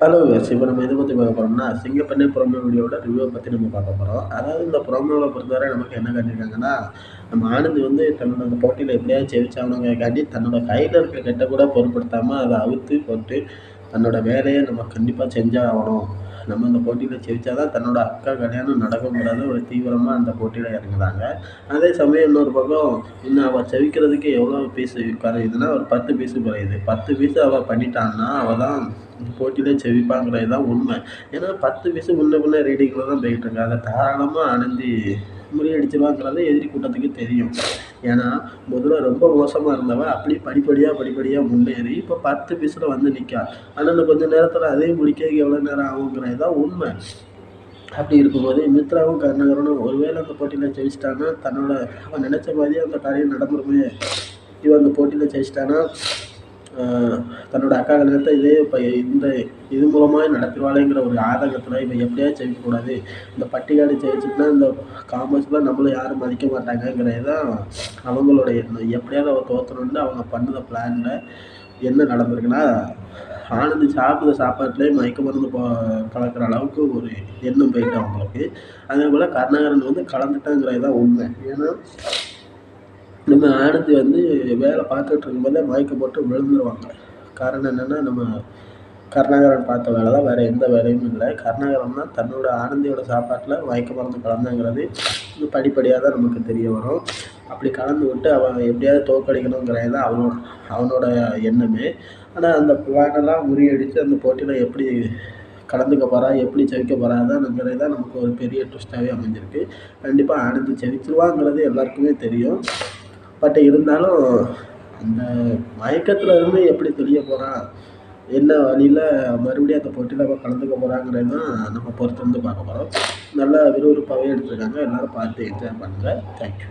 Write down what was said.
Hello viewers இப்போ நம்ம எதை பற்றி பார்க்க போகிறோம்னா சிங்கப்பண்ணே ப்ரோமோ வீடியோட ரிவ்யூவை பற்றி நம்ம பார்க்க போகிறோம் அதாவது இந்த ப்ரோமோவை பொறுத்தவரை நமக்கு என்ன காட்டியிருக்காங்கன்னா நம்ம ஆனந்த் வந்து தன்னோட அந்த போட்டியில் எப்படியாவது ஜெயிச்சாகணுங்கிறக்காண்டி தன்னோட கையில் இருக்க கெட்ட கூட பொருட்படுத்தாமல் அதை அவுத்து போட்டு தன்னோட வேலையை நம்ம கண்டிப்பாக செஞ்சால் ஆகணும் நம்ம அந்த போட்டியில் ஜெயிச்சா தான் தன்னோட அக்கா கல்யாணம் நடக்குங்கிறத ஒரு தீவிரமாக அந்த போட்டியில் இறங்குறாங்க. அதே சமயம் இன்னொரு பக்கம் இன்னும் அவள் செவிக்கிறதுக்கு எவ்வளோ பீஸ் குறையுதுன்னா ஒரு பத்து பீஸு குறையுது. பத்து பீஸு அவள் பண்ணிட்டான்னா அவள் தான் இந்த செவிப்பாங்கிறது தான் உண்மை. ஏன்னா பத்து பீஸு முன்ன பின்ன ரீடிங்கில் தான் போயிட்டு அதை தாராளமாக ஆனந்தி முறியடிச்சிருவாங்கிறது எதிரி கூட்டத்துக்கு தெரியும். ஏன்னா முதல்ல ரொம்ப மோசமாக இருந்தவன் அப்படியே படிப்படியாக படிப்படியாக முன்னேறி இப்போ பத்து பீஸில் வந்து நிற்கா ஆனால் இன்னும் கொஞ்சம் நேரத்தில் அதே முடிக்க எவ்வளோ நேரம் ஆகுங்கிறது தான் உண்மை. அப்படி இருக்கும்போது மித்ராவும் கருணாகரனும் ஒருவேளை அந்த போட்டியில் ஜெயிச்சிட்டான்னா தன்னோட அவன் நினச்ச மாதிரியே அந்த காரியம் நடந்துருமே இவன் அந்த போட்டியில் ஜெயிச்சிட்டான்னா தன்னோட அக்கா கல்யாணத்தை இதே இப்போ இந்த இது மூலமாக நடத்திடுவாளேங்கிற ஒரு ஆதங்கத்தில் இவன் எப்படியாவது ஜெயிக்கக்கூடாது இந்த பட்டிக்காடு ஜெயிச்சுட்டுனா இந்த காமர்ஸில் நம்மளும் யாரும் மதிக்க மாட்டாங்கங்கிறது தான் அவங்களோட எண்ணம். எப்படியாவது அவள் தோற்றணுன்னு அவங்க பண்ணுற பிளானில் என்ன நடந்திருக்குன்னா ஆனந்த் சாப்பிட்ற சாப்பாட்டுலேயே மயக்க மருந்து போ கலக்கிற அளவுக்கு ஒரு எண்ணம் போயிட்டு அவங்களுக்கு. அதே போல் கருணாகரன் வந்து கலந்துட்டாங்கிறது தான் உண்மை. ஏன்னா நம்ம ஆனந்தி வந்து வேலை பார்த்துட்டு இருக்கும்போதே மயக்கம் போட்டு விழுந்துருவாங்க. காரணம் என்னென்னா நம்ம கருணாகரன் பார்த்த வேலை தான். வேறு எந்த வேலையும் இல்லை. கருணாகரன் தான் தன்னோட ஆனந்தியோட சாப்பாட்டில் மயக்க மருந்து கலந்தாங்கிறது இது படிப்படியாக தான் நமக்கு தெரிய வரும். அப்படி கலந்து விட்டு அவன் எப்படியாவது தோற்கடிக்கணுங்கிறது தான் அவனோட அவனோட எண்ணமே. ஆனால் அந்த பிளானெல்லாம் முறியடித்து அந்த போட்டியில் எப்படி கலந்துக்க போகிறா எப்படி ஜெயிக்க போகிறாங்கிறது தான் நமக்கு ஒரு பெரிய ட்விஸ்ட்டாகவே அமைஞ்சிருக்கு. கண்டிப்பாக ஆனந்தி ஜெயிச்சிருவாங்கிறது எல்லாருக்குமே தெரியும். பட் இருந்தாலும் அந்த மயக்கத்தில் இருந்து எப்படி தெரிய போகிறான் என்ன வழியில் மறுபடியும் அந்த போட்டியில் நம்ம கலந்துக்க போகிறாங்கிறது தான் நம்ம பொறுத்து வந்து பார்க்க போகிறோம் நல்லா விறுவிறுப்பாகவே எடுத்துருக்காங்க. எல்லோரும் பார்த்து என்ஜாய் பண்ணுங்கள் தேங்க்யூ